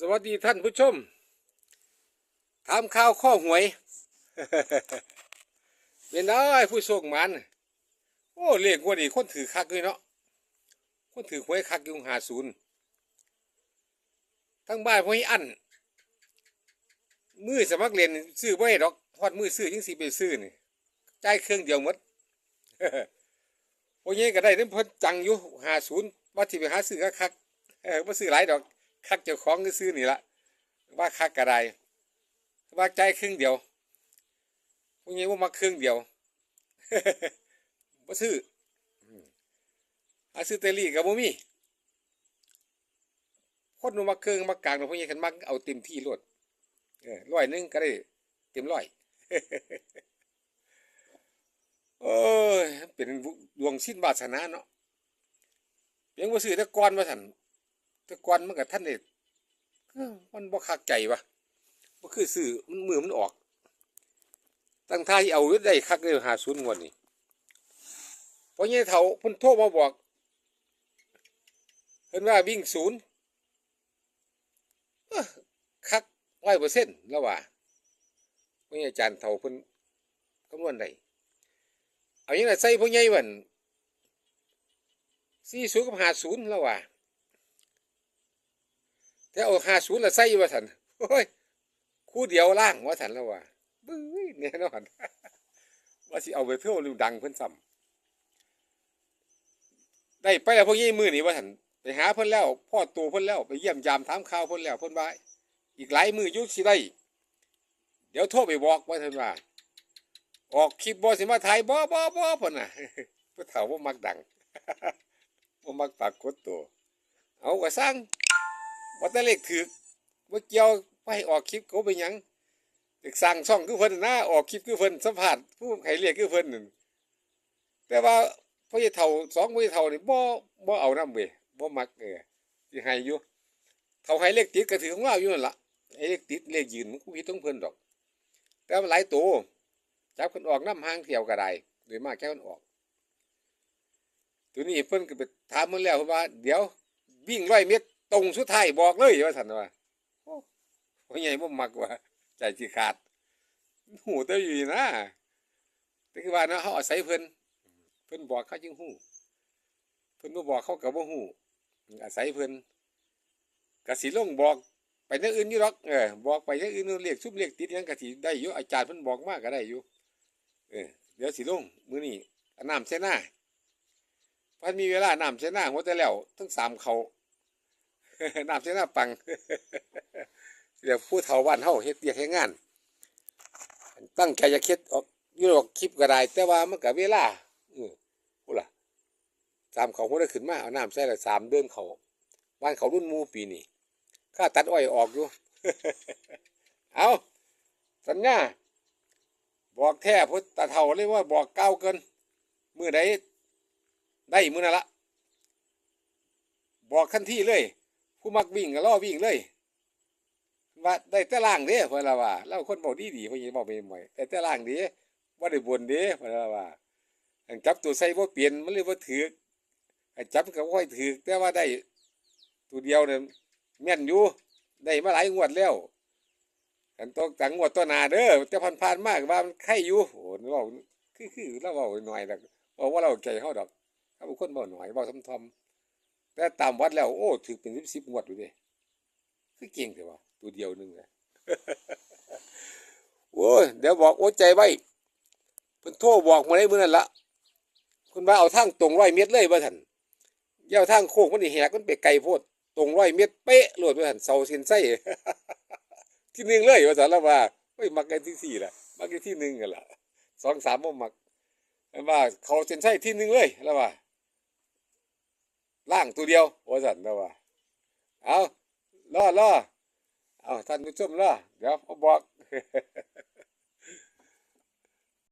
สวัสดีท่านผู้ชม ถามข่าวข้อหวยเป็นได้ผู้โชคมัน โอ้เรียกว่าดีคนถือคักเลยเนาะ คนถือหวยคักยุงหาศูนย์ทั้งบ้านพวกนี้อันมือสมัครเรียนซื้อไว้ดอกพอดมือซื้อยังสิไปซื้อนี่จ่ายเครื่องเดียวหมดพวกนี้ก็ได้เน้ำพ้นจังอยู่หาศูนย์ว่าที่ไปหาซื้อคักเออว่าซื้อหลายดอก คักเจ้าของก็ซื้อนี่ละว่าคักกระไดว่าใจครึ่งเดียวพวกนี้ว่ามาครึ่งเดียวว่าซื้ออาซื้อเตอรี่กับบ่มีคนนูมาเครื่องมากลางเนาพวกนี้คันมักเอาเต็มที่รวดเออร้อยหนึงก็ได้เต็มร้อยโอ้ยเป็นดวงสิ้นวาสนาเนาะเพียงว่าซื้อแตะกอนว่าสัน แต่ก่อนมันก็ท่านเด็ดมันบ่คักใจวะบ่คือซื้อมันมือมันออก ตั้งท่าที่เอาได้คักเลยหาศูนย์งวดนี่พอเนี่ยเฒ่าพิ่นโทรมาบอกเพิ่นว่าวิ่งศูนย์คักร้อยเปอร์เซ็นต์แล้วว่าพอเนี่ยอาจารย์เฒ่าพิ่นคำนวณได้เอาอย่างไรใส่พอเนี่วันสี่ศูนย์กับหาศูนย์แล้วว่า แต่เอาหาศูนย์ละใส่ว่าสันโอ้ยคู่เดียวล่างว่าสันแล้วว่าบึ้ยแน่ยนอนว่าสิเอาไปเพื่อริวดังเพิ่นซ้ำได้ไปแล้วพวกยี่มือนี่ว่าสันไปหาเพิ่นแล้วพ่อตัวเพิ่นแล้วไปเยี่ยมยามถามข่าวเพิ่นแล้วเพิ่นว่าอีกหลายมือยุสิได้ เดี๋ยวโทรไปบอกว่าท่านว่า ออกคลิปบ่สิมาถ่ายบ่บ่บ่เพิ่นน่ะเพิ่นเฒ่าบ่มักดังบ่มักปรากฏตัว เอาก็สร้าง ว่าแต่เลขถือว่าเกี่ยวไปออกคลิปเขาไปยังเด็กสั่งช่องคือเพิ่นนะออกคลิปคือเพิ่นสัมผัสผู้ให้เรียกคือเพิ่นนั่นแต่ว่าพ่อใหญ่เฒ่าสองพ่อใหญ่เฒ่านี่บ่บ่เอาน้ำเว้ยบ่มักเออสิให้อยู่เฒ่าให้เลขติดก็ถือของเราอยู่นั่นละไอ้เลขติดเลขยืนมันก็ผิดของเพิ่นดอก แต่มันหลายตัวจับเพิ่นออกน้ำห้างเที่ยวก็ได้โดยมากแค่เพิ่นออก ตัวนี้เพิ่นก็ไปถามมันแล้วเพิ่นว่า เดี๋ยววิ่งร้อยเมตร ตรงสุดท้ายบอกเลยว่าสันว่าโอ้พ่อใหญ่บ่มักว่า ใจสิขาดหูเต้าอยู่นะแต่คือว่านะเขาอาศัยเพิ่นเพิ่นบอกเขาจึงหูเพิ่นบ่บอกเขาก็บ่หูอาศัยเพิ่นกสิลงบอกไปอย่างอื่นอยู่หรอกเออบอกไปอย่างอื่นเรียกซุบเรียกติดยังกสิได้อยู่อาจารย์เพิ่นบอกมากก็ได้อยู่เออเดี๋ยวสิลงมือนี้เอน้ำใส่หน้าเพันมีเวลาน้ำใส่หน้าหัวแต่แล้วทั้งสามเขา น้ำเสียหน้าปังเดี๋ยวผู้เฒ่าบ้านเฮาเฮ็ดเวียกเฮ็ดงาน ตั้งใจจะคิดออกยู่ออกคลิปก็ได้ แต่ว่ามันก็เวลาอือพูดล่ะสามเขาหัวได้ขึ้นมาเอาน้ำใส่ละสามเดือนเขาบ้านเขารุ่นมูปีนี้ค่าตัดอ้อยออกอยู่ เอาสัญญาบอกแท้พุทธเฒ่าเลยกว่าบอกเก้าวเกินมือใดได้มือนั่นละบอกทันที่เลย ผู้มักวิ่งก็ล่อวิ่งเลยว่าได้แต่ล่างเด้เพิ่นละว่าเล่าคนบอกดีดีเพิ่นยังบอกไม่ไหวแต่แต่ล่างเด้บ่าได้บนเด้เพิ่นละว่าจับตัวใส่บ่เปลี่ยนมันเลยบ่ถือจับก็บ่ค่อยถือแต่ว่าได้ตัวเดียวเนี่ยแม่นอยู่ได้มาหลายงวดแล้วอันต้องตังงวดตัวหนาเด้อแต่ผ่านๆมากว่ามันไข่อยู่โอ้เว้าคือคือเราเว้าหน่อยดอกบ่ว่าเราใจเฮาดอกถ้าบางคนเว้าหน่อยเว้าทอมๆ แต่ตามวัดแล้วโอ้ถือเป็นสิบสิบงวดอยู่เด้คือเก่งแต่ว่า ตัวเดียวหนึงเลยโอ้ยเดี๋ยวบอกโอ้ใจไว้เพิ่นโทรบอกมาได้เมื้อนั้นละเพิ่นว่าเอาทางตรงร้อยเมตรเลยว่ท่านอย่าเอาทางโค้งมันนี่แหกมันไปไกลโพดตรงร้อยเมตรเป๊ะโลดว่ท่านเสาเส้นไส้ที่หนึ่งเลยว่าท่านแล้วว่าเฮ้ยมักกันที่สี่ละมักกันที่หนึ่งกันละสองสามบ่มักอันว่าเขาเส้นไส้ที่หนึ่งเลยแล้วว่า ล่างตัวเดียวว่าสันนะว่าเอาล่อล่อเอาท่านผู้ชมล่อเดี๋ยวผมบอก